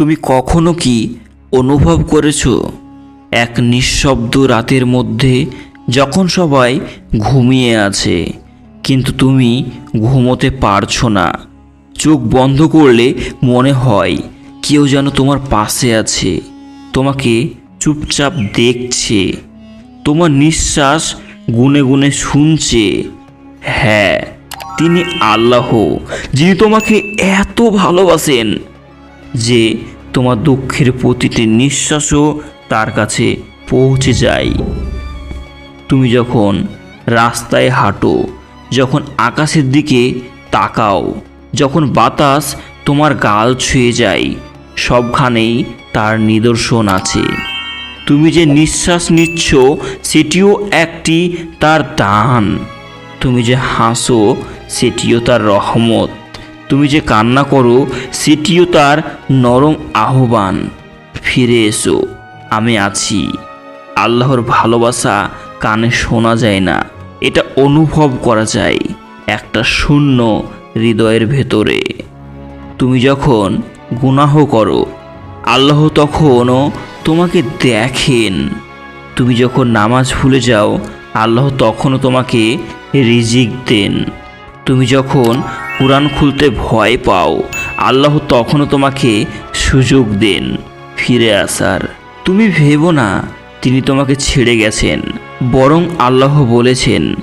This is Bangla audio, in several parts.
তুমি কখনো কি অনুভব করেছ? এক নিঃশব্দ রাতের মধ্যে যখন সবাই ঘুমিয়ে আছে, কিন্তু তুমি ঘুমোতে পারছ না। চোখ বন্ধ করলে মনে হয় কেউ যেন তোমার পাশে আছে, তোমাকে চুপচাপ দেখছে, তোমার নিঃশ্বাস গুনে গুনে শুনছে। হ্যাঁ তিনি আল্লাহ, যিনি তোমাকে এত ভালোবাসেন। যে তোমার দুঃখের প্রতিটি নিঃশ্বাসও তার কাছে পৌঁছে যায়। তুমি যখন রাস্তায় হাঁটো, যখন আকাশের দিকে তাকাও, যখন বাতাস তোমার গাল ছুঁয়ে যায়, সবখানেই তার নিদর্শন আছে। তুমি যে নিঃশ্বাস নিচ্ছ, সেটিও একটি তার দান। তুমি যে হাসো, সেটিও তার রহমত। তুমি যে কান্না করো, সেটিও তার নরম আহ্বান। ফিরে এসো, আমি আছি। আল্লাহর ভালোবাসা কানে শোনা যায় না। এটা অনুভব করা যায় একটা শূন্য হৃদয়ের ভেতরে। তুমি যখন গুনাহ করো, আল্লাহ তখনও তোমাকে দেখেন। তুমি যখন নামাজ ভুলে যাও, আল্লাহ তখনও তোমাকে রিজিক দেন। তুমি যখন কোরআন খুলতে ভয় পাও। আল্লাহ তখনও তোমাকে সুযোগ দেন। ফিরে আসার। তুমি ভেবো না, তিনি তোমাকে ছেড়ে গেছেন। বরং আল্লাহ বলেছেন,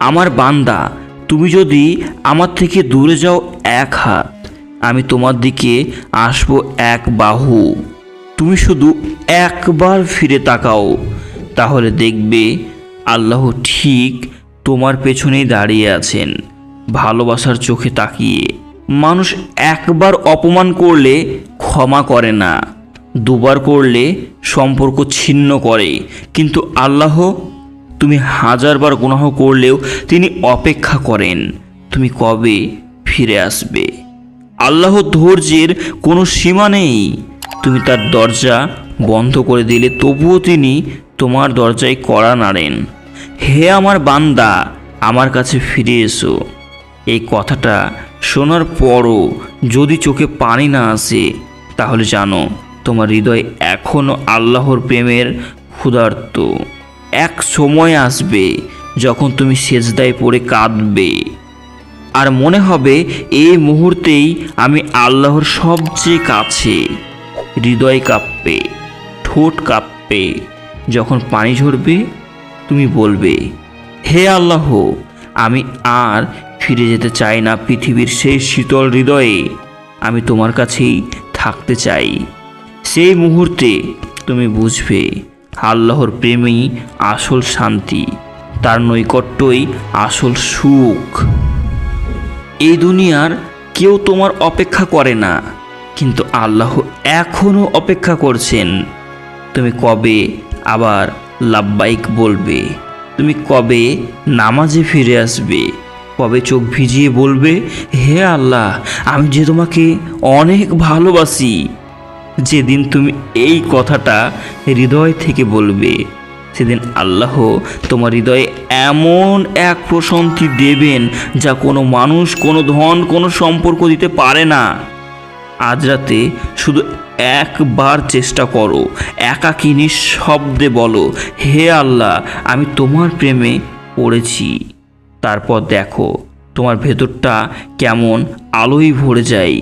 আমার বান্দা, তুমি যদি আমার থেকে দূরে যাও এক হাত, আমি তোমার দিকে আসব এক বাহু। তুমি শুধু একবার ফিরে তাকাও, তাহলে দেখবে আল্লাহ ঠিক তোমার পেছনেই দাঁড়িয়ে আছেন। ভালোবাসার চোখে তাকিয়ে। মানুষ একবার অপমান করলে ক্ষমা করে না। দুবার করলে সম্পর্ক ছিন্ন করে। কিন্তু আল্লাহ, তুমি হাজারবার গুনাহ করলেও তিনি অপেক্ষা করেন, তুমি কবে ফিরে আসবে? আল্লাহ ধৈর্যের কোনো সীমা নেই। তুমি তার দরজা বন্ধ করে দিলে তবুও তিনি তোমার দরজায় কড়া নাড়েন। হে আমার বান্দা, আমার কাছে ফিরে এসো। এই কথাটা শোনার পরও যদি চোখে পানি না আসে, তাহলে জানো তোমার হৃদয় এখনও আল্লাহর প্রেমের ক্ষুধার্ত। এক সময় আসবে যখন তুমি সেজদায় পড়ে কাঁদবে। আর মনে হবে এই মুহূর্তেই আমি আল্লাহর সবচেয়ে কাছে। হৃদয় কাঁপবে, ঠোঁট কাঁপবে, যখন পানি ঝরবে, তুমি বলবে, হে আল্লাহ, আমি আর ফিরে যেতে চাই না পৃথিবীর সেই শীতল হৃদয়ে। আমি তোমার কাছেই থাকতে চাই। সেই মুহূর্তে তুমি বুঝবে, আল্লাহর প্রেমেই আসল শান্তি, তার নৈকট্যই আসল সুখ। এই দুনিয়ার কেউ তোমার অপেক্ষা করে না, কিন্তু আল্লাহ এখনও অপেক্ষা করছেন। তুমি কবে আবার লাব্বাইক বলবে? তুমি কবে নামাজে ফিরে আসবে? কবে চোখ ভিজিয়ে বলবে, হে আল্লাহ, আমি যে তোমাকে অনেক ভালোবাসি, যেদিন তুমি এই কথাটা হৃদয় থেকে বলবে, সেদিন আল্লাহ তোমার হৃদয়ে এমন এক প্রশান্তি দেবেন যা কোনো মানুষ, কোনো ধন, কোনো সম্পর্ক দিতে পারে না। আজ রাতে শুধু একবার চেষ্টা করো, একাকী নিঃশব্দে বলো, হে আল্লাহ, আমি তোমার প্রেমে পড়েছি। তারপর দেখো তোমার ভেতরটা কেমন আলোয় ভরে যায়।